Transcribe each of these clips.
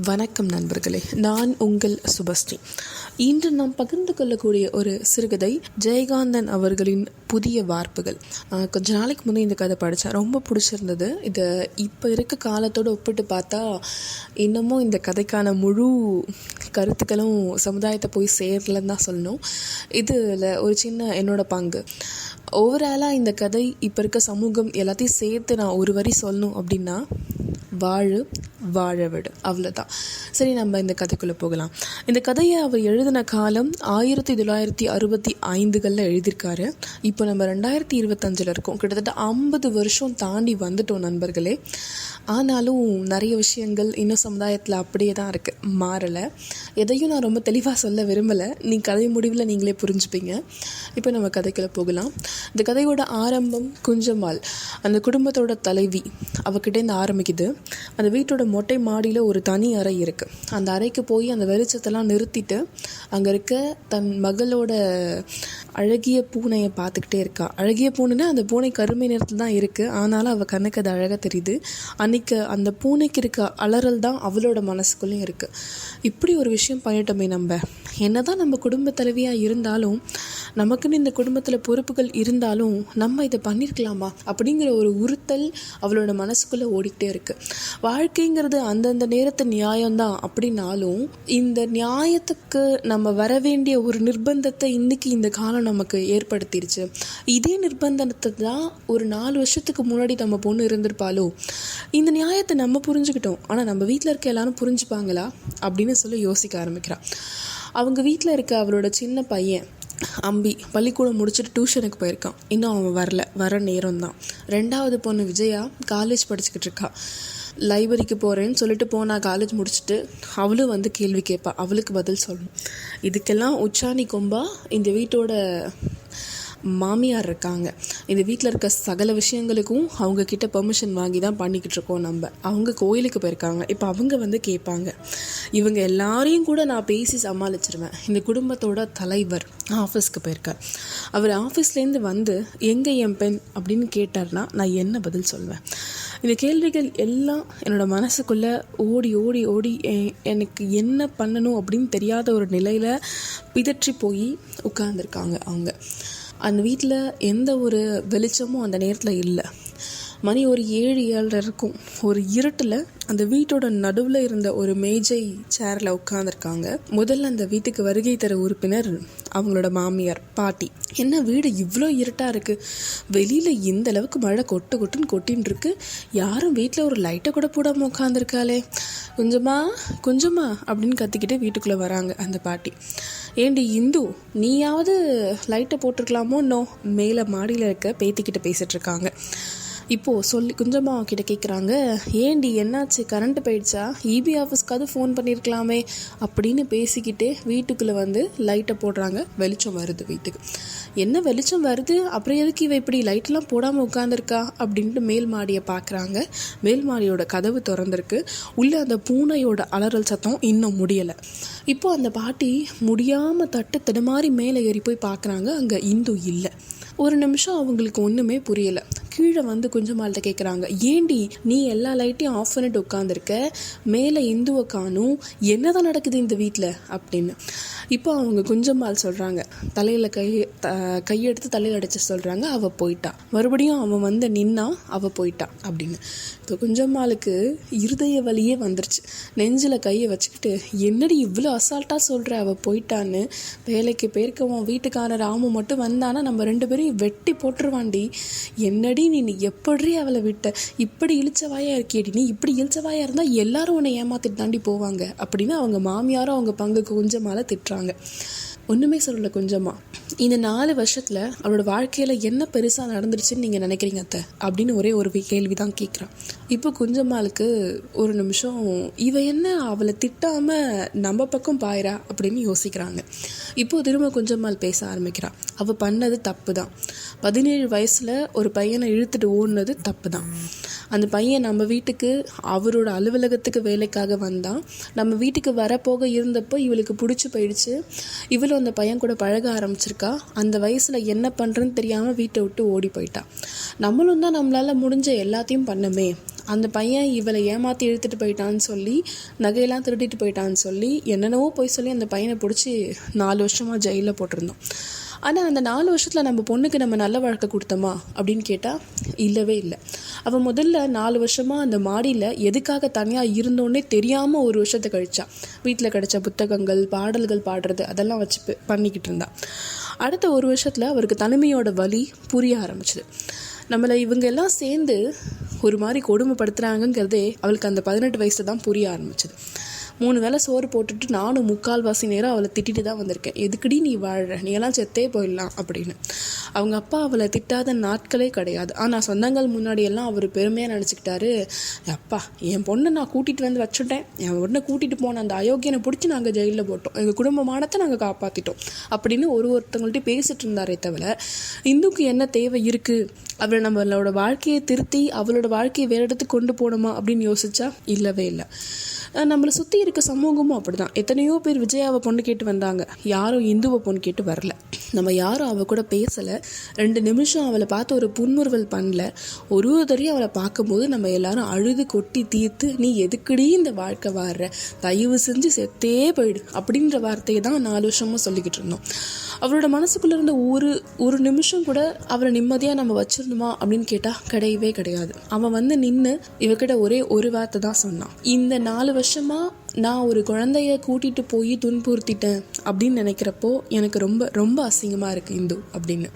வணக்கம் நண்பர்களே நான் உங்கள் சுபஸ்ரீ. இன்று நாம் பகிர்ந்து கொள்ளக்கூடிய ஒரு சிறுகதை ஜெயகாந்தன் அவர்களின் புதிய வார்ப்புகள். கொஞ்ச நாளைக்கு முன்னே இந்த கதை படித்தேன் ரொம்ப பிடிச்சிருந்தது. இதை இப்போ இருக்க காலத்தோடு ஒப்பிட்டு பார்த்தா இன்னமும் இந்த கதைக்கான முழு கருத்துக்களும் சமுதாயத்தை போய் சேரலன்னு தான் சொல்லணும். இதில் ஒரு சின்ன என்னோட பங்கு. ஓவராலாக இந்த கதை இப்போ இருக்க சமூகம் எல்லாத்தையும் சேர்த்து நான் ஒரு வரி சொல்லணும் அப்படின்னா வாழு வாழ விடு அவ்வளோதான் சரி நம்ம இந்த கதைக்குள்ளே போகலாம். இந்த கதையை அவர் எழுதின காலம் ஆயிரத்தி தொள்ளாயிரத்தி அறுபத்தி ஐந்துகளில் எழுதியிருக்காரு. இப்போ நம்ம ரெண்டாயிரத்தி இருபத்தஞ்சில் இருக்கோம். கிட்டத்தட்ட ஐம்பது வருஷம் தாண்டி வந்துட்டோம் நண்பர்களே. ஆனாலும் நிறைய விஷயங்கள் இன்னும் சமுதாயத்தில் அப்படியே தான் இருக்குது மாறலை. எதையும் நான் ரொம்ப தெளிவாக சொல்ல விரும்பலை. நீ கதை முடிவில் நீங்களே புரிஞ்சுப்பீங்க. இப்போ நம்ம கதைக்குள்ளே போகலாம். இந்த கதையோட ஆரம்பம் குஞ்சம்மாள். அந்த குடும்பத்தோட தலைவி. அவகிட்டேருந்து ஆரம்பிக்குது. அந்த வீட்டோட மொட்டை மாடியில் ஒரு தனி அறை இருக்குது அந்த அறைக்கு போய் அந்த வெளிச்சத்தெல்லாம் நிறுத்திட்டு அங்கே இருக்க தன் மகளோட அழகிய பூனையை பார்த்துக்கிட்டே இருக்கா. அழகிய பூனைனா அந்த பூனை கருமை நிறத்தில் தான் இருக்குது ஆனாலும் அவள் கண்ணுக்கு அது அழகாக தெரியுது. அன்றைக்கு அந்த பூனைக்கு இருக்க அலறல் தான் அவளோட மனசுக்குள்ளேயும் இருக்குது இப்படி ஒரு விஷயம் பண்ணிட்டோமே நம்ம. என்ன தான் நம்ம குடும்ப தலைவியாக இருந்தாலும் நமக்குன்னு இந்த குடும்பத்தில் பொறுப்புகள் இருந்தாலும் நம்ம இதை பண்ணியிருக்கலாமா அப்படிங்கிற ஒரு உறுத்தல் அவளோட மனசுக்குள்ளே ஓடிக்கிட்டே இருக்கு. வாழ்க்கைங்கிறது அந்தந்த நேரத்து நியாயம்தான் அப்படின்னாலும் இந்த நியாயத்துக்கு நம்ம வர வேண்டிய ஒரு நிர்பந்தத்தை இன்றைக்கி இந்த காலம் நமக்கு ஏற்படுத்திருச்சு. இதே நிர்பந்தத்தை தான் ஒரு நாலு வருஷத்துக்கு முன்னாடி நம்ம பொண்ணு இருந்திருப்பாளோ? இந்த நியாயத்தை நம்ம புரிஞ்சுக்கிட்டோம். ஆனால் நம்ம வீட்டில் இருக்க எல்லாரும் புரிஞ்சுப்பாங்களா? அப்படின்னு சொல்லி யோசிக்க ஆரம்பிக்கிறான் அவங்க வீட்டில் இருக்க அவளோட சின்ன பையன் அம்பி பள்ளிக்கூடம் முடிச்சுட்டு டியூஷனுக்கு போயிருக்கான். இன்னும் அவன் வரல. வர நேரம் தான் ரெண்டாவது பொண்ணு விஜயா காலேஜ் படிச்சுக்கிட்டு இருக்கான் லைப்ரரிக்கு போகிறேன்னு சொல்லிட்டு போனால் காலேஜ் முடிச்சுட்டு அவளும் வந்து கேள்வி கேட்பா அவளுக்கு பதில் சொல்லணும். இதுக்கெல்லாம் உச்சாணி கொம்பா இந்த வீட்டோட மாமியார் இருக்காங்க. இந்த வீட்டில் இருக்க சகல விஷயங்களுக்கும் அவங்க கிட்ட பெர்மிஷன் வாங்கி தான் பண்ணிக்கிட்டு இருக்கோம் நம்ம. அவங்க கோயிலுக்கு போயிருக்காங்க. இப்போ அவங்க வந்து கேட்பாங்க. இவங்க எல்லாரையும் கூட நான் பேசி சமாளிச்சிருவேன். இந்த குடும்பத்தோட தலைவர் ஆஃபீஸ்க்கு போயிருக்கார். அவர் ஆஃபீஸ்லேருந்து வந்து எங்கே என் பெண்? அப்படின்னு கேட்டார்னா நான் என்ன பதில் சொல்வேன்? இந்த கேள்விகள் எல்லாம் என்னோட மனசுக்குள்ளே ஓடி ஓடி ஓடி எனக்கு என்ன பண்ணணும் அப்படின்னு தெரியாத ஒரு நிலையில் பிதற்றி போய் உட்கார்ந்துருக்காங்க அவங்க. அந்த வீட்டில் எந்த ஒரு வெளிச்சமும் அந்த நேரத்தில் இல்லை. மணி ஒரு ஏழு ஏழரை இருக்கும். ஒரு இருட்டில் அந்த வீட்டோட நடுவில் இருந்த ஒரு மேஜை சேரில் உட்காந்துருக்காங்க முதல்ல அந்த வீட்டுக்கு வருகை தர உறுப்பினர் அவங்களோட மாமியார் பாட்டி. என்ன வீடு இவ்வளோ இருட்டாக இருக்குது வெளியில் இந்த அளவுக்கு மழை கொட்டு கொட்டுன்னு கொட்டின்னு இருக்கு. யாரும் வீட்டில் ஒரு லைட்டை கூட போடாமல் உட்காந்துருக்காளே கொஞ்சமா கொஞ்சமா அப்படின்னு கத்திக்கிட்டு வீட்டுக்குள்ளே வராங்க அந்த பாட்டி. ஏண்டி இந்து நீயாவது லைட்டை போட்டிருக்கலாமோ? நோ மேலே மாடியில் இருக்க பேத்திக்கிட்ட பேசிகிட்ருக்காங்க இருக்காங்க. இப்போது சொல்லி குஞ்சம்மா கிட்ட கேட்குறாங்க ஏண்டி என்னாச்சு? கரண்ட் போயிடுச்சா? இபி ஆஃபீஸ்க்காவது ஃபோன் பண்ணியிருக்கலாமே அப்படின்னு பேசிக்கிட்டே வீட்டுக்குள்ளே வந்து லைட்டை போடுறாங்க. வெளிச்சம் வருது வீட்டுக்கு. என்ன வெளிச்சம் வருது? அப்புறம் எதுக்கு இவ இப்படி லைட்லாம் போடாமல் உட்காந்துருக்கா அப்படின்ட்டு மேல் மாடியை பார்க்குறாங்க மேல் மாடியோட கதவு திறந்திருக்கு. உள்ளே அந்த பூனையோட அலறல் சத்தம் இன்னும் முடியலை. இப்போது அந்த பாட்டி முடியாமல் தட்டு தடுமாறி மேலே ஏறி போய் பார்க்குறாங்க அங்கே இந்து இல்லை. ஒரு நிமிஷம் அவங்களுக்கு ஒன்றுமே புரியலை. கீழே வந்து குஞ்சம்மாள்கிட்ட கேட்குறாங்க ஏண்டி நீ எல்லா லைட்டையும் ஆஃப் பண்ணிட்டு உட்காந்துருக்க மேலே இந்துவை காணும். என்னதான் நடக்குது இந்த வீட்டில் அப்படின்னு. இப்போ அவங்க குஞ்சம்மாள் சொல்கிறாங்க தலையில் கை த கையெடுத்து தலையில் அடிச்சு சொல்கிறாங்க அவள் போயிட்டா. மறுபடியும் அவன் வந்து நின்னா அவள் போயிட்டா அப்படின்னு. இப்போ குஞ்சம்மாளுக்கு இருதய வழியே வந்துருச்சு. நெஞ்சில் கையை வச்சுக்கிட்டு என்னடி இவ்வளோ அசால்ட்டாக சொல்கிற அவள் போயிட்டான்னு. வேலைக்கு போயிருக்கவன் வீட்டுக்காரர் ராமு மட்டும் வந்தானா? நம்ம ரெண்டு பேரையும் வெட்டி போட்டுருவாண்டி என்னடி நீ நீ எப்படி அவளை விட்ட? இப்படி இழிச்சவாயா இருக்கியடி? நீ இப்படி இழிச்சவாயா இருந்தால் எல்லாரும் உன்னை ஏமாத்திட்டு தாண்டி போவாங்க. அப்படின்னு அவங்க மாமியாரும் அவங்க பங்குக்கு கொஞ்சமால திட்டுறாங்க. ஒன்றுமே சொல்லல கொஞ்சமா. இந்த நாலு வருஷத்தில் அவளோட வாழ்க்கையில் என்ன பெருசாக நடந்துருச்சுன்னு நீங்கள் நினைக்கிறீங்க அத்தை? அப்படின்னு ஒரே ஒரு கேள்வி தான் கேட்குறான் இப்போ குஞ்சம்மாளுக்கு ஒரு நிமிஷம் இவ என்ன அவளை திட்டாமல் நம்ம பக்கம் பாயிரா அப்படின்னு யோசிக்கிறாங்க. இப்போ திரும்ப குஞ்சம்மாள் பேச ஆரம்பிக்கிறான் அவள் பண்ணது தப்பு தான் பதினேழு வயசில் ஒரு பையனை இழுத்துட்டு ஓடினது தப்பு தான் அந்த பையன் நம்ம வீட்டுக்கு அவரோட அலுவலகத்துக்கு வேலைக்காக வந்தான். நம்ம வீட்டுக்கு வரப்போக இருந்தப்போ இவளுக்கு பிடிச்சி போயிடுச்சு. இவளும் அந்த பையன் கூட பழக ஆரம்பிச்சிருக்கா. அந்த வயசில் என்ன பண்ணுறன்னு தெரியாமல் வீட்டை விட்டு ஓடி போயிட்டா. நம்மளும் தான் நம்மளால் முடிஞ்ச எல்லாத்தையும் பண்ணுமே. அந்த பையன் இவளை ஏமாற்றி இழுத்துட்டு போயிட்டான்னு சொல்லி நகையெல்லாம் திருட்டிட்டு போயிட்டான்னு சொல்லி என்னென்னவோ போய் சொல்லி அந்த பையனை பிடிச்சி நாலு வருஷமாக ஜெயிலில் போட்டிருந்தோம் ஆனால் அந்த நாலு வருஷத்தில் நம்ம பொண்ணுக்கு நம்ம நல்ல வாழ்க்கை கொடுத்தோமா? அப்படின்னு கேட்டால் இல்லவே இல்லை. அவள் முதல்ல நாலு வருஷமாக அந்த மாடியில் எதுக்காக தனியாக இருந்தோன்னே தெரியாமல் ஒரு வருஷத்தை கழிச்சா. வீட்டில் கிடைச்ச புத்தகங்கள் பாடல்கள் பாடுறது அதெல்லாம் வச்சு பண்ணிக்கிட்டு இருந்தா. அடுத்த ஒரு வருஷத்தில் அவருக்கு தனிமையோட வலி புரிய ஆரம்பிச்சுது. நம்மளை இவங்க எல்லாம் சேர்ந்து ஒரு மாதிரி கொடுமைப்படுத்துகிறாங்கங்கிறதே அவளுக்கு அந்த பதினெட்டு வயசு தான் புரிய ஆரம்பிச்சது. மூணு வேளை சோறு போட்டுட்டு நானும் முக்கால்வாசி நேரம் அவளை திட்டிட்டு தான் வந்திருக்கேன். எதுக்குடி நீ வாழ்கிற நீ எல்லாம் செத்தே போயிடலாம் அப்படின்னு. அவங்க அப்பா அவளை திட்டாத நாட்களே கிடையாது. ஆனால் சொந்தங்கள் முன்னாடி எல்லாம் அவர் பெருமையாக நினச்சிக்கிட்டாரு அப்பா என் பொண்ணை நான் கூட்டிகிட்டு வந்து வச்சுட்டேன். என் பொண்ணை கூட்டிகிட்டு போன அந்த அயோக்கியனை பிடிச்சி நாங்கள் ஜெயிலில் போட்டோம். எங்கள் குடும்பமானத்தை நாங்கள் காப்பாற்றிட்டோம் அப்படின்னு ஒரு ஒருத்தவங்கள்ட்ட பேசிட்டு இருந்தாரே தவிர இந்துக்கு என்ன தேவை இருக்குது அவளை நம்மளோட வாழ்க்கையை திருத்தி அவளோட வாழ்க்கையை வேற இடத்துக்கு கொண்டு போகணுமா? அப்படின்னு யோசிச்சா இல்லவே இல்லை. நம்மளை சுற்றி இருக்க சமூகமும் அப்படிதான். எத்தனையோ பேர் விஜயாவை பொண்ணு கேட்டு வந்தாங்க. யாரும் இந்துவை பொண்ணு கேட்டு வரல. நம்ம யாரும் அவ கூட பேசலை. ரெண்டு நிமிஷம் அவளை பார்த்து ஒரு புன்முறுவல் பண்ணல. ஒரு ஒரு தடையும் அவளை பார்க்கும்போது நம்ம எல்லாரும் அழுது கொட்டி தீர்த்து நீ எதுக்குடி இந்த வாழ்க்கை வாடுற? தயவு செஞ்சு செத்தே போயிடு. அப்படின்ற வார்த்தையை தான் நாலு வருஷமும் சொல்லிக்கிட்டு இருந்தோம். அவளோட மனசுக்குள்ள இருந்த ஒரு ஒரு நிமிஷம் கூட அவளை நிம்மதியாக நம்ம வச்சிருந்தோமா அப்படின்னு கேட்டால் கிடையவே கிடையாது. அவன் வந்து நின்று இவகிட்ட ஒரே ஒரு வார்த்தை தான் சொன்னான். இந்த நாலு வருஷமா நான் ஒரு குழந்தைய கூட்டிட்டு போய் துன்புறுத்திட்டேன் அப்படின்னு நினைக்கிறப்போ எனக்கு ரொம்ப ரொம்ப அசிங்கமாக இருக்குது இந்து அப்படின்னு.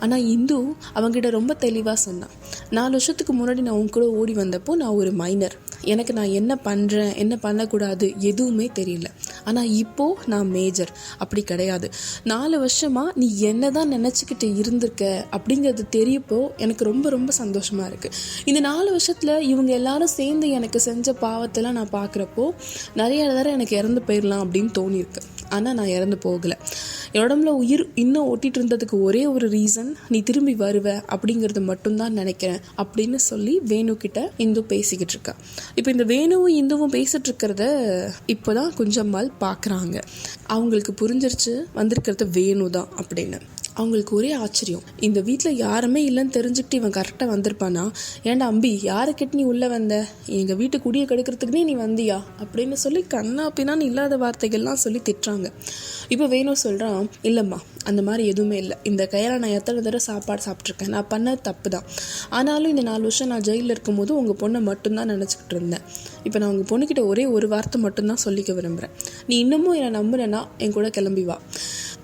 ஆனால் இந்து அவங்ககிட்ட ரொம்ப தெளிவாக சொன்னான். நாலு வருஷத்துக்கு முன்னாடி நான் உங்க கூட ஓடி வந்தப்போ நான் ஒரு மைனர் எனக்கு நான் என்ன பண்ணுறேன் என்ன பண்ணக்கூடாது எதுவுமே தெரியல. ஆனால் இப்போது நான் மேஜர் அப்படி கிடையாது. நாலு வருஷமாக நீ என்ன தான் நினச்சிக்கிட்டு இருந்திருக்க அப்படிங்கிறது தெரியப்போ எனக்கு ரொம்ப ரொம்ப சந்தோஷமாக இருக்குது இந்த நாலு வருஷத்தில் இவங்க எல்லாரும் சேர்ந்து எனக்கு செஞ்ச பாவத்தெல்லாம் நான் பார்க்குறப்போ நிறைய தடவை எனக்கு இறந்து போயிடலாம் அப்படின்னு தோணியிருக்கு. ஆனால் நான் இறந்து போகலை. என் உடம்புல உயிர் இன்னும் ஓட்டிகிட்டு இருந்ததுக்கு ஒரே ஒரு ரீசன் நீ திரும்பி வருவ அப்படிங்கிறது மட்டும்தான் நினைக்கிறேன் அப்படின்னு சொல்லி வேணு கிட்ட இந்து பேசிக்கிட்டு இருக்கா. இப்போ இந்த வேணுவும் இந்துவும் பேசிட்டு இருக்கிறத இப்போதான் கொஞ்சம்மாள் பார்க்குறாங்க அவங்களுக்கு புரிஞ்சிருச்சு வந்திருக்கிறது வேணு தான் அப்படின்னு. அவங்களுக்கு ஒரே ஆச்சரியம். இந்த வீட்டில் யாருமே இல்லைன்னு தெரிஞ்சுக்கிட்டு இவன் கரெக்டாக வந்திருப்பானா? ஏன்டா அம்பி யாரை கிட்ட நீ உள்ளே வந்த? எங்கள் வீட்டு குடியை கெடுக்கிறதுக்குனே நீ வந்தியா? அப்படின்னு சொல்லி கண்ணா பின்னான்னு இல்லாத வார்த்தைகள்லாம் சொல்லி திட்டுறாங்க. இப்போ வேணும் சொல்கிறான் இல்லைம்மா அந்த மாதிரி எதுவுமே இல்லை. இந்த கையால் நான் எத்தனை தடவை சாப்பாடு சாப்பிட்ருக்கேன் நான் பண்ண தப்பு தான் ஆனாலும் இந்த நாலு வருஷம் நான் ஜெயிலில் இருக்கும்போது உங்கள் பொண்ணை மட்டும்தான் நினச்சிக்கிட்டு இருந்தேன். இப்போ நான் உங்கள் பொண்ணுக்கிட்ட ஒரே ஒரு வார்த்தை மட்டும்தான் சொல்லிக்க விரும்புகிறேன் நீ இன்னமும் என்னை நம்புறேன்னா என் கூட கிளம்பி வா.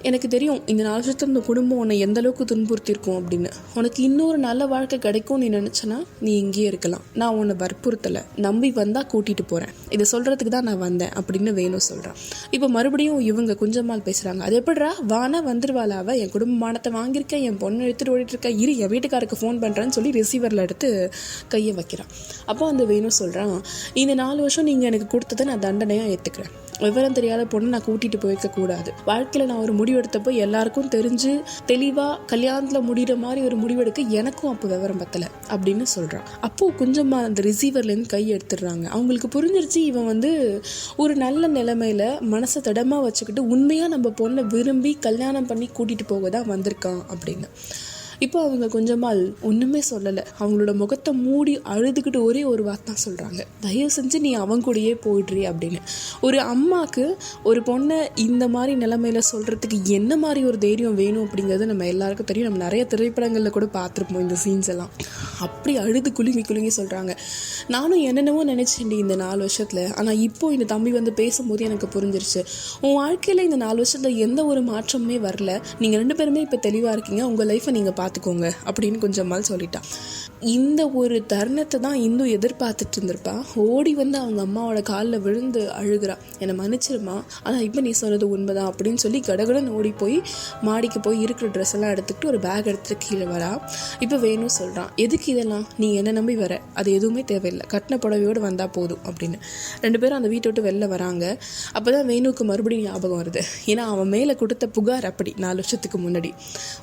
எனக்கு தெரியும் இந்த நாலு வருஷத்துல இந்த குடும்பம் உன்னை எந்த அளவுக்கு துன்புறுத்தியிருக்கும் அப்படின்னு. உனக்கு இன்னொரு நல்ல வாழ்க்கை கிடைக்கும் நீ நினச்சனா நீ இங்கேயே இருக்கலாம். நான் உன்னை வற்புறுத்தலை. நம்பி வந்தால் கூட்டிகிட்டு போகிறேன் இதை சொல்கிறதுக்கு தான் நான் வந்தேன் அப்படின்னு வேணும் சொல்கிறான் இப்போ மறுபடியும் இவங்க குஞ்சம்மாள் பேசுகிறாங்க அது எப்படிரா வானா வந்துருவாளாவ? என் குடும்பமானத்தை வாங்கியிருக்கேன் என் பொண்ணை எடுத்துகிட்டு ஓடிட்டு இரு என் வீட்டுக்காருக்கு ஃபோன் பண்ணுறேன்னு சொல்லி ரிசீவரில் எடுத்து கையை வைக்கிறான் அப்போ அந்த வேணும் சொல்கிறான் இந்த நாலு வருஷம் நீங்கள் எனக்கு கொடுத்ததை நான் தண்டனையாக ஏற்றுக்கிறேன் விவரம் தெரியாத பொண்ணை நான் கூட்டிட்டு போயிருக்க கூடாது. வாழ்க்கையில நான் ஒரு முடிவெடுத்தப்போ எல்லாருக்கும் தெரிஞ்சு தெளிவா கல்யாணத்துல முடிகிற மாதிரி ஒரு முடிவெடுக்க எனக்கும் அப்போ விவரம் பத்தல அப்படின்னு சொல்றான். அப்போ கொஞ்சமாக அந்த ரிசீவர்ல இருந்து கை எடுத்துடுறாங்க. அவங்களுக்கு புரிஞ்சிருச்சு இவன் வந்து ஒரு நல்ல நிலைமையில மனசை திடமா வச்சுக்கிட்டு உண்மையா நம்ம பொண்ணை விரும்பி கல்யாணம் பண்ணி கூட்டிட்டு போக தான் வந்திருக்கான் அப்படின்னு. இப்போ அவங்க கொஞ்சமாக ஒன்றுமே சொல்லலை. அவங்களோட முகத்தை மூடி அழுதுகிட்டு ஒரே ஒரு வார்த்தை சொல்கிறாங்க தயவு செஞ்சு நீ அவன் கூடயே போயிடுறி அப்படின்னு. ஒரு அம்மாவுக்கு ஒரு பொண்ணை இந்த மாதிரி நிலைமையில சொல்கிறதுக்கு என்ன மாதிரி ஒரு தைரியம் வேணும் அப்படிங்கிறது நம்ம எல்லாருக்கும் தெரியும். நம்ம நிறைய திரைப்படங்களில் கூட பார்த்துருப்போம் இந்த சீன்ஸ் எல்லாம். அப்படி அழுது குலுங்கி குலுங்கி சொல்கிறாங்க நானும் என்னென்னவோ நினச்சேன்டி இந்த நாலு வருஷத்தில். ஆனால் இப்போ இந்த தம்பி வந்து பேசும்போது எனக்கு புரிஞ்சிருச்சு. உன் வாழ்க்கையில் இந்த நாலு வருஷத்தில் எந்த ஒரு மாற்றமுமே வரல. நீங்கள் ரெண்டு பேருமே இப்போ தெளிவாக இருக்கீங்க. உங்கள் லைஃப்பை நீங்கள் பார்த்துக்கோங்க அப்படின்னு கொஞ்சம் நாள் சொல்லிட்டான். இந்த ஒரு தருணத்தை தான் இந்து எதிர்பார்த்துட்டு இருந்திருப்பா ஓடி வந்து அவங்க அம்மாவோட காலில் விழுந்து அழுகிறா. என்னை மன்னிச்சிருமா ஆனால் இப்போ நீ சொன்னது உண்மைதான். அப்படின்னு சொல்லி கடகடன் ஓடி போய் மாடிக்கு போய் இருக்கிற ட்ரெஸ் எல்லாம் எடுத்துக்கிட்டு ஒரு பேக் எடுத்துட்டு கீழே வரா. இப்போ வேணும் சொல்கிறான் எதுக்கு இதெல்லாம்? நீ என்ன நம்பி வர? அது எதுவுமே தேவையில்லை. கட்டின புடவையோடு வந்தால் போதும். அப்படின்னு. ரெண்டு பேரும் அந்த வீட்டை விட்டு வெளில வராங்க. அப்போ தான் வேணுவுக்கு மறுபடியும் ஞாபகம் வருது. ஏன்னா அவன் மேலே கொடுத்த புகார் அப்படி நாலு வருஷத்துக்கு முன்னாடி.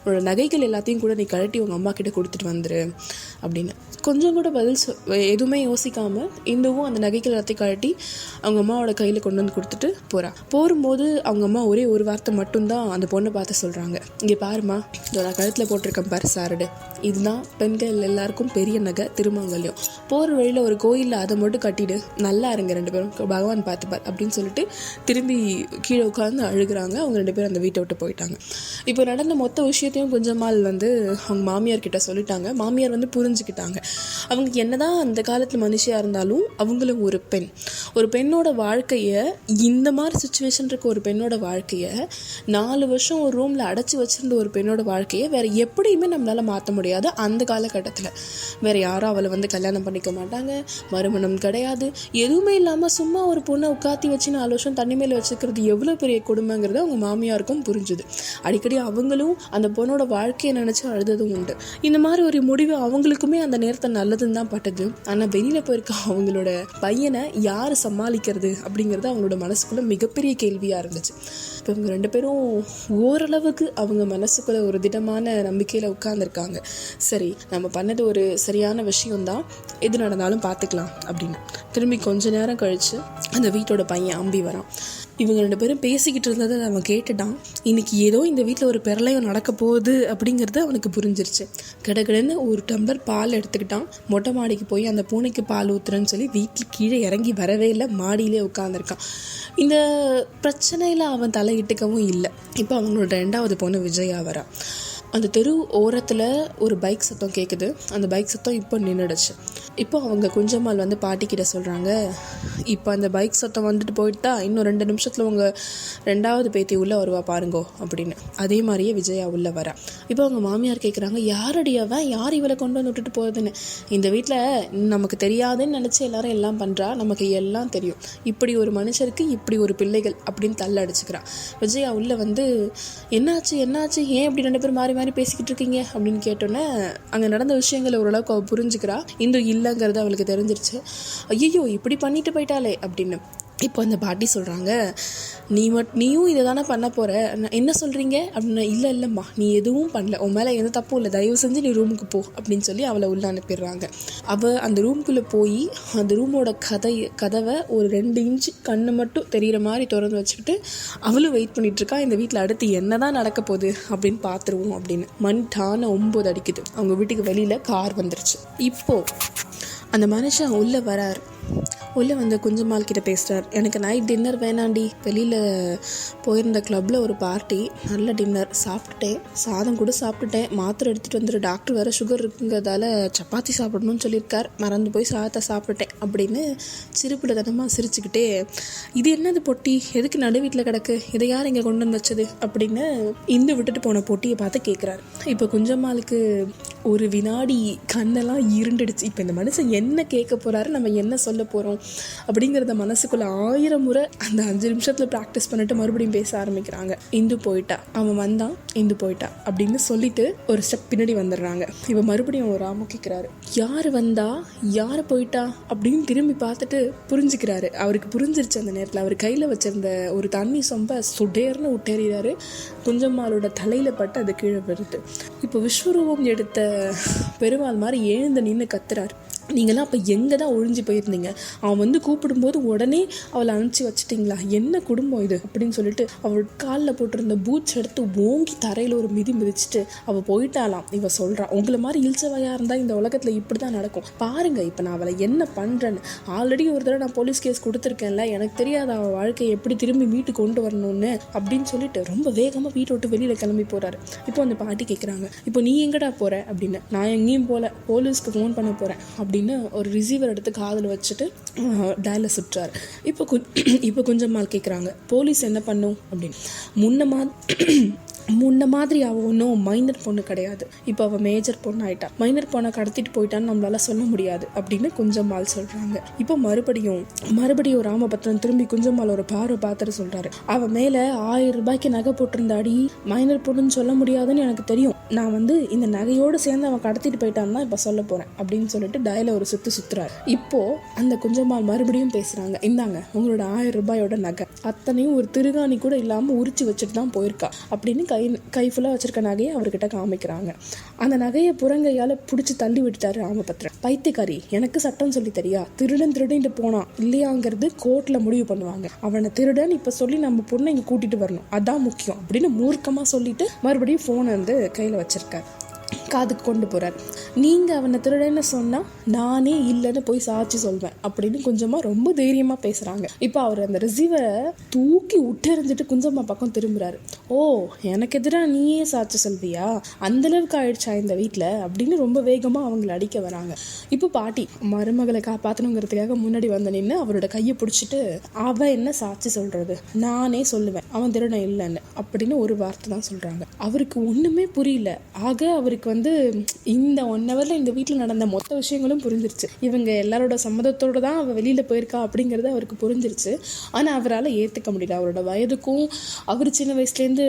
உன்னோட நகைகள் எல்லாத்தையும் கூட நீ கழட்டி உங்கள் அம்மா கிட்ட கொடுத்துட்டு வந்துரு. அப்படின்னு. கொஞ்சம் கூட பதில் சொ எதுவுமே யோசிக்காமல் இந்துவும் அந்த நகைகள் எல்லாத்தையும் கழட்டி அவங்க அம்மாவோட கையில் கொண்டு வந்து கொடுத்துட்டு போகிறா போகும்போது அவங்க அம்மா ஒரே ஒரு வார்த்தை மட்டும்தான் அந்த பொண்ணை பார்த்து சொல்கிறாங்க இங்கே பாருமா இதோ நான் கழுத்தில் போட்டிருக்கேன் பாரு சாரடு. இதுதான் பெண்கள் எல்லாருக்கும் பெரிய நகை திருமாங்கல்யம். போகிற வழியில் ஒரு கோயிலில் அதை மட்டும் கட்டிடு. நல்லா இருங்க ரெண்டு பேரும். பகவான் பார்த்துப்பார் அப்படின்னு சொல்லிட்டு திரும்பி கீழே உட்காந்து அழுகுறாங்க. அவங்க ரெண்டு பேரும் அந்த வீட்டை விட்டு போயிட்டாங்க. இப்போ நடந்த மொத்த விஷயத்தையும் கொஞ்சமால் வந்து அவங்க மாமியார் கிட்ட சொல்லிட்டாங்க. மாமியார் வந்து புரிஞ்சு புரிஞ்சுக்கிட்டாங்க. அவங்க என்னதான் அந்த காலத்தில் மனுஷியாக இருந்தாலும் அவங்களும் ஒரு பெண். ஒரு பெண்ணோட வாழ்க்கையை இந்த மாதிரி சுச்சுவேஷன் இருக்க ஒரு பெண்ணோட வாழ்க்கையை நாலு வருஷம் ஒரு ரூமில் அடைச்சி வச்சுருந்த ஒரு பெண்ணோட வாழ்க்கையை வேற எப்படியுமே நம்மளால் மாற்ற முடியாது அந்த காலகட்டத்தில். வேற யாரும் அவளை வந்து கல்யாணம் பண்ணிக்க மாட்டாங்க. மறுமணம் கிடையாது. எதுவுமே இல்லாமல் சும்மா ஒரு பொண்ணை உட்காத்தி வச்சு நாலு வருஷம் தண்ணி மேலே வச்சுக்கிறது எவ்வளோ பெரிய கொடுமைங்கிறது அவங்க மாமியாருக்கும் புரிஞ்சுது. அடிக்கடி அவங்களும் அந்த பொண்ணோட வாழ்க்கையை நினச்சி அழுததும் உண்டு. இந்த மாதிரி ஒரு முடிவு அவங்களுக்கு எனக்குமே அந்த நேரத்தை நல்லதுன்னு தான் பட்டது. ஆனால் வெளியில் போயிருக்க அவங்களோட பையனை யார் சமாளிக்கிறது அப்படிங்கிறது அவங்களோட மனசுக்குள்ள மிகப்பெரிய கேள்வியாக இருந்துச்சு. இப்போ இவங்க ரெண்டு பேரும் ஓரளவுக்கு அவங்க மனசுக்குள்ள ஒரு திடமான நம்பிக்கையில் உட்காந்துருக்காங்க சரி நம்ம பண்ணது ஒரு சரியான விஷயம்தான். எது நடந்தாலும் பார்த்துக்கலாம் அப்படின்னு. திரும்பி கொஞ்ச நேரம் கழித்து அந்த வீட்டோட பையன் அம்பி வரான். இவங்க ரெண்டு பேரும் பேசிக்கிட்டு இருந்ததை அவன் கேட்டுட்டான். இன்னைக்கு ஏதோ இந்த வீட்டில் ஒரு பெரளையம் நடக்க போகுது அப்படிங்கிறது அவனுக்கு புரிஞ்சிருச்சு. கிடக்கிடன்னு ஒரு டம்ளர் பால் எடுத்துக்கிட்டான். மொட்டை மாடிக்கு போய் அந்த பூனைக்கு பால் ஊத்துறேன்னு சொல்லி வீட்டில் கீழே இறங்கி வரவே இல்லை. மாடியிலே உட்காந்துருக்கான் இந்த பிரச்சனையில் அவன் தலை தலையிட்டுக்கவும் இல்லை. இப்போ அவங்களோட ரெண்டாவது பொண்ணு விஜயா வரா. அந்த தெரு ஓரத்தில் ஒரு பைக் சத்தம் கேட்குது அந்த பைக் சத்தம் இப்போ நின்றுடுச்சு இப்போ அவங்க குஞ்சம்மாள் வந்து பாட்டிக்கிட்ட சொல்கிறாங்க இப்போ அந்த பைக் சத்தம் வந்துட்டு போயிட்டா இன்னும் ரெண்டு நிமிஷத்தில் உங்கள் ரெண்டாவது பேத்தி உள்ளே வருவா பாருங்கோ அப்படின்னு. அதே மாதிரியே விஜயா உள்ளே வரா. இப்போ அவங்க மாமியார் கேட்குறாங்க யாரடி அவன் யார் இவளை கொண்டு வந்து விட்டுட்டு போகுதுன்னு? இந்த வீட்டில் நமக்கு தெரியாதுன்னு நினச்சி எல்லாரும் எல்லாம் பண்ணுறா நமக்கு எல்லாம் தெரியும். இப்படி ஒரு மனுஷருக்கு இப்படி ஒரு பிள்ளைகள் அப்படின்னு தள்ள அடிச்சுக்கிறான் விஜயா உள்ளே வந்து என்னாச்சு என்னாச்சு? ஏன் இப்படி ரெண்டு பேரும் மாறி மாறி பேசிக்கிட்டு இருக்கீங்க? அப்படின்னு கேட்டோன்னே அங்கே நடந்த விஷயங்களை ஓரளவுக்கு அவள் புரிஞ்சுக்கிறா. இல்லை இல்லைங்கிறது அவளுக்கு தெரிஞ்சிருச்சு. ஐயோ இப்படி பண்ணிட்டு போயிட்டாளே அப்படின்னு. இப்போ அந்த பாட்டி சொல்கிறாங்க நீ மட் நீயும் இதை தானே பண்ண போகிற என்ன சொல்கிறீங்க அப்படின்னா. இல்லை இல்லைம்மா நீ எதுவும் பண்ணல. உன் மேலே எந்த தப்பும் இல்லை. தயவு செஞ்சு நீ ரூமுக்கு போ. அப்படின்னு சொல்லி அவளை உள்ளே அனுப்பிடுறாங்க. அவள் அந்த ரூம்குள்ளே போய் அந்த ரூமோட கதை கதவை ஒரு ரெண்டு இன்ச்சு கண்ணு மட்டும் தெரிகிற மாதிரி திறந்து வச்சுக்கிட்டு அவளும் வெயிட் பண்ணிகிட்ருக்கா இந்த வீட்டில் அடுத்து என்ன தான் நடக்க போகுது? அப்படின்னு பார்த்துருவோம் அப்படின்னு. மண் டான ஒம்பது அடிக்குது. அவங்க வீட்டுக்கு வெளியில் கார் வந்துருச்சு. இப்போது அந்த மனுஷன் உள்ளே வரார். உள்ளே வந்து குஞ்சமால் கிட்ட பேசுகிறார் எனக்கு நைட் டின்னர் வேணாண்டி. வெளியில் போயிருந்த கிளப்பில் ஒரு பார்ட்டி நல்ல டின்னர் சாப்பிட்டுட்டேன். சாதம் கூட சாப்பிட்டுட்டேன். மாத்திரை எடுத்துகிட்டு வந்துரு. டாக்டர் வேறு சுகர் இருக்குங்கிறதால சப்பாத்தி சாப்பிடணும்னு சொல்லியிருக்கார். மறந்து போய் சாதத்தை சாப்பிட்டுட்டேன் அப்படின்னு சிரிப்பிடத்தனமாக சிரிச்சுக்கிட்டே இது என்னது பொட்டி? எதுக்கு நடு வீட்டில் கிடக்கு? இதை யார் இங்கே கொண்டு வந்து வச்சது? அப்படின்னு இந்து விட்டுட்டு போன பொட்டியை பார்த்து கேட்குறாரு இப்போ குஞ்சம்மாளுக்கு ஒரு வினாடி கண்ணெல்லாம் இருண்டுடுச்சு. இப்போ இந்த மனுஷன் என்ன கேட்க போகிறாரு நம்ம என்ன சொல்ல போகிறோம் அப்படிங்கிறத மனசுக்குள்ள ஆயிரம் முறை அந்த அஞ்சு நிமிஷத்தில் ப்ராக்டிஸ் பண்ணிட்டு மறுபடியும் பேச ஆரம்பிக்கிறாங்க. இந்து போயிட்டா. அவன் வந்தான். இந்து போயிட்டா. அப்படின்னு சொல்லிட்டு ஒரு ஸ்டெப் பின்னாடி வந்துடுறாங்க. இவன் மறுபடியும் ஒரு ராமு யார் வந்தா? யார் போயிட்டா? அப்படின்னு திரும்பி பார்த்துட்டு புரிஞ்சுக்கிறாரு. அவருக்கு புரிஞ்சிருச்சு அந்த நேரத்தில். அவர் கையில் வச்சிருந்த ஒரு தண்ணி சொம்ப சுடேர்னு விட்டேறாரு குஞ்சம்மாளோட தலையில் பட்டு அது கீழே வருது இப்போ விஸ்வரூபம் எடுத்த பெருமாள் மாதிரி எழுந்து நின்று கத்துறாரு. நீங்களாம் அப்போ எங்கே தான் ஒழிஞ்சு போயிருந்தீங்க? அவன் வந்து கூப்பிடும்போது உடனே அவளை அனுப்பிச்சி வச்சிட்டிங்களா? என்ன குடும்பம் இது? அப்படின்னு சொல்லிட்டு அவள் காலில் போட்டிருந்த பூட்ஸ் எடுத்து ஓங்கி தரையில் ஒரு மிதி மிதிச்சுட்டு அவள் போயிட்டாலாம் இவ சொல்கிறான் உங்களை மாதிரி இல்ச்சவையாக இருந்தால் இந்த உலகத்தில் இப்படி தான் நடக்கும். பாருங்க இப்போ நான் அவளை என்ன பண்ணுறேன்னு ஆல்ரெடி ஒரு தடவை நான் போலீஸ் கேஸ் கொடுத்துருக்கேன்ல. எனக்கு தெரியாது அவள் வாழ்க்கையை எப்படி திரும்பி வீட்டுக்கு கொண்டு வரணும்னு அப்படின்னு சொல்லிட்டு ரொம்ப வேகமாக வீட்டை விட்டு வெளியில் கிளம்பி போகிறாரு இப்போ அந்த பாட்டி கேட்குறாங்க இப்போ நீ எங்கடா போகிற அப்படின்னு. நான் எங்கேயும் போகல போலீஸ்க்கு ஃபோன் பண்ண போகிறேன் அப்படி அப்படின்னு ஒரு ரிசீவர் எடுத்து காதில் வச்சுட்டு டயலை சுட்டுறாரு இப்போ கொ இப்போ கொஞ்சம் மால் கேட்குறாங்க போலீஸ் என்ன பண்ணும் அப்படின்னு. முன்ன மா முன்ன மாதிரி அவள் ஒன்றும் மைனர் பொண்ணு கிடையாது. இப்போ அவள் மேஜர் பொண்ணு ஆயிட்டா மைனர் பொண்ணை கடத்திட்டு போயிட்டான்னு நம்மளால சொல்ல முடியாது அப்படின்னு குஞ்சம்மாள் சொல்கிறாங்க இப்போ மறுபடியும் மறுபடியும் ராமபத்ரன் திரும்பி குஞ்சம்மாள் ஒரு பார்வை பார்த்துட்டு சொல்கிறாரு அவள் மேலே ஆயிரம் ரூபாய்க்கு நகை போட்டிருந்தாடி? மைனர் பொண்ணுன்னு சொல்ல முடியாதுன்னு எனக்கு தெரியும். நான் வந்து இந்த நகையோடு சேர்ந்து அவன் கடத்திட்டு போயிட்டான்னு தான் இப்போ சொல்ல போகிறேன் அப்படின்னு சொல்லிட்டு டயல ஒரு சுற்று சுற்றுறாரு இப்போ அந்த குஞ்சம்மாள் மறுபடியும் பேசுகிறாங்க இந்தாங்க உங்களோட ஆயிரம் ரூபாயோட நகை. அத்தனையும் ஒரு திருகாணி கூட இல்லாமல் உரிச்சு வச்சுட்டு தான் போயிருக்கா அப்படின்னு கை கை ஃபுல்லாக வச்சுருக்க நகையை அவர்கிட்ட காமிக்கிறாங்க. அந்த நகையை புறங்கையால் பிடிச்சி தள்ளி விட்டுட்டாரு ராமபத்ரன் பைத்தியக்காரி எனக்கு சட்டம் சொல்லி தெரியா? திருடன் திருடிட்டு போனான் இல்லையாங்கிறது கோர்ட்டில் முடிவு பண்ணுவாங்க. அவனை திருடன் இப்போ சொல்லி நம்ம பொண்ணை இங்கே கூட்டிகிட்டு வரணும். அதான் முக்கியம் அப்படின்னு மூர்க்கமாக சொல்லிட்டு மறுபடியும் ஃபோனை வந்து கையில் வச்சுருக்காரு. காதுக்கு கொண்டு போகிறார் நீங்கள் அவனை திருடன்னு சொன்னால் நானே இல்லைன்னு போய் சாட்சி சொல்வேன் அப்படின்னு கொஞ்சமாக ரொம்ப தைரியமாக பேசுகிறாங்க இப்போ அவர் அந்த ரிசீவரை தூக்கி விட்டெறிஞ்சிட்டு குஞ்சம்மா பக்கம் திரும்புகிறாரு ஓ எனக்கு எதிராக நீயே சாட்சி சொல்வியா? அந்தளவுக்கு ஆயிடுச்சா இந்த வீட்டில் அப்படின்னு ரொம்ப வேகமாக அவங்கள அடிக்க வராங்க. இப்போ பாட்டி மருமகளை காப்பாற்றணுங்கிறதுக்காக முன்னாடி வந்து நின்று அவரோட கையை பிடிச்சிட்டு அவ என்ன சாட்சி சொல்கிறது நானே சொல்லுவேன். அவன் திருடன் இல்லைன்னு. அப்படின்னு ஒரு வார்த்தை தான் சொல்கிறாங்க அவருக்கு ஒன்றுமே புரியல. ஆக அவருக்கு வந்து இந்த ஒன் ஹவரில் இந்த வீட்டில் நடந்த மொத்த விஷயங்களும் புரிஞ்சிருச்சு. இவங்க எல்லாரோட சம்மதத்தோடு தான் அவள் வெளியில் போயிருக்கா அப்படிங்கிறது அவருக்கு புரிஞ்சிருச்சு. ஆனால் அவரால் ஏற்றுக்க முடியல. அவரோட வயதுக்கும் அவர் சின்ன வயசுலேருந்து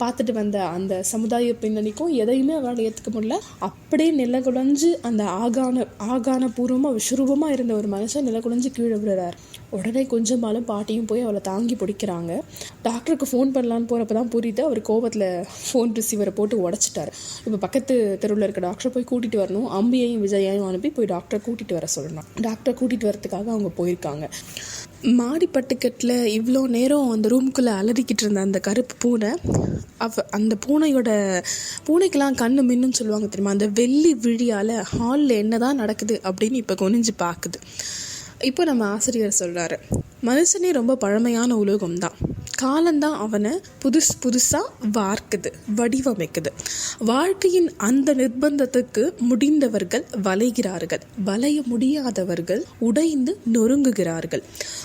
பார்த்துட்டு வந்த அந்த சமுதாய பின்னணிக்கும் எதையுமே அவரால் ஏற்றுக்க முடியல. அப்படியே நிலகுலைஞ்சு அந்த ஆகான ஆகான பூர்வமாக விஸ்வரூபமாக இருந்த ஒரு மனுஷன் நிலகுலைஞ்சு கீழே விழுறார். உடனே கொஞ்சமாலும் பாட்டியும் போய் அவளை தாங்கி பிடிக்கிறாங்க. டாக்டருக்கு ஃபோன் பண்ணலான்னு போகிறப்ப தான் புரியுது. அவர் கோவத்தில் ஃபோன் ரிசீவரை போட்டு உடச்சிட்டார். இப்போ பக்கத்து தெருவில் இருக்க டாக்டரை போய் கூட்டிகிட்டு வரணும். அம்பியையும் விஜயையும் அனுப்பி போய் டாக்டரை கூட்டிகிட்டு வர சொல்லணும். டாக்டரை கூட்டிகிட்டு வரதுக்காக அவங்க போயிருக்காங்க. மாடிப்பட்டுக்கட்டில் இவ்வளோ நேரம் அந்த ரூம்குள்ளே அலறிக்கிட்டு இருந்த அந்த கருப்பு பூனை அவ அந்த பூனையோட பூனைக்கெல்லாம் கண்ணு மின்னுன்னு சொல்லுவாங்க தெரியுமா? அந்த வெள்ளி விழியால் ஹாலில் என்ன தான் நடக்குது அப்படின்னு இப்போ குனிஞ்சு பார்க்குது இப்போ நம்ம ஆசிரியர் சொல்கிறாரு மனுஷனே ரொம்ப பழமையான உலோகம் தான் காலம்தான் அவனை புதுசு புதுசாக வார்க்குது வடிவமைக்குது. வாழ்க்கையின் அந்த நிர்பந்தத்துக்கு முடிந்தவர்கள் வளைகிறார்கள். வளைய முடியாதவர்கள் உடைந்து நொறுங்குகிறார்கள்.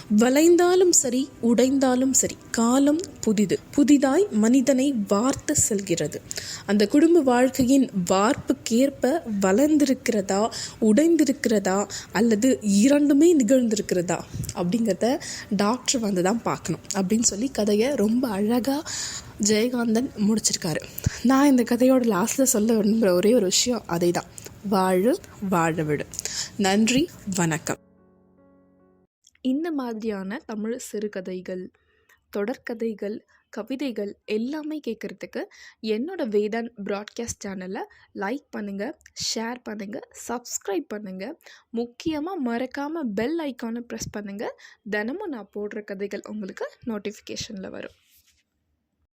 வளைந்தாலும் சரி உடைந்தாலும் சரி காலம் புதிது புதிதாய் மனிதனை வார்த்து செல்கிறது. அந்த குடும்ப வாழ்க்கையின் வார்ப்புக்கேற்ப வளர்ந்திருக்கிறதா உடைந்திருக்கிறதா அல்லது இரண்டுமே நிகழ்ந்திருக்கிறதா அப்படிங்கிறத டாக்டர் வந்து தான் பார்க்கணும் அப்படின்னு சொல்லி கதையை ரொம்ப அழகாக ஜெயகாந்தன் முடிச்சிருக்காரு. நான் இந்த கதையோட லாஸ்ட்டில் சொல்ல விரும்புகிற ஒரே ஒரு விஷயம் அதை தான் வாழு வாழ விடு. நன்றி வணக்கம். இந்த மாதிரியான தமிழ் சிறுகதைகள் தொடர்கதைகள் கவிதைகள் எல்லாமே கேட்குறதுக்கு என்னோடய வேதான் ப்ராட்காஸ்ட் சேனலை லைக் பண்ணுங்கள் ஷேர் பண்ணுங்கள் சப்ஸ்கிரைப் பண்ணுங்கள் முக்கியமாக மறக்காமல் பெல் ஐக்கானை ப்ரெஸ் பண்ணுங்கள் தினமும் நான் போடுற கதைகள் உங்களுக்கு நோட்டிஃபிகேஷனில் வரும்.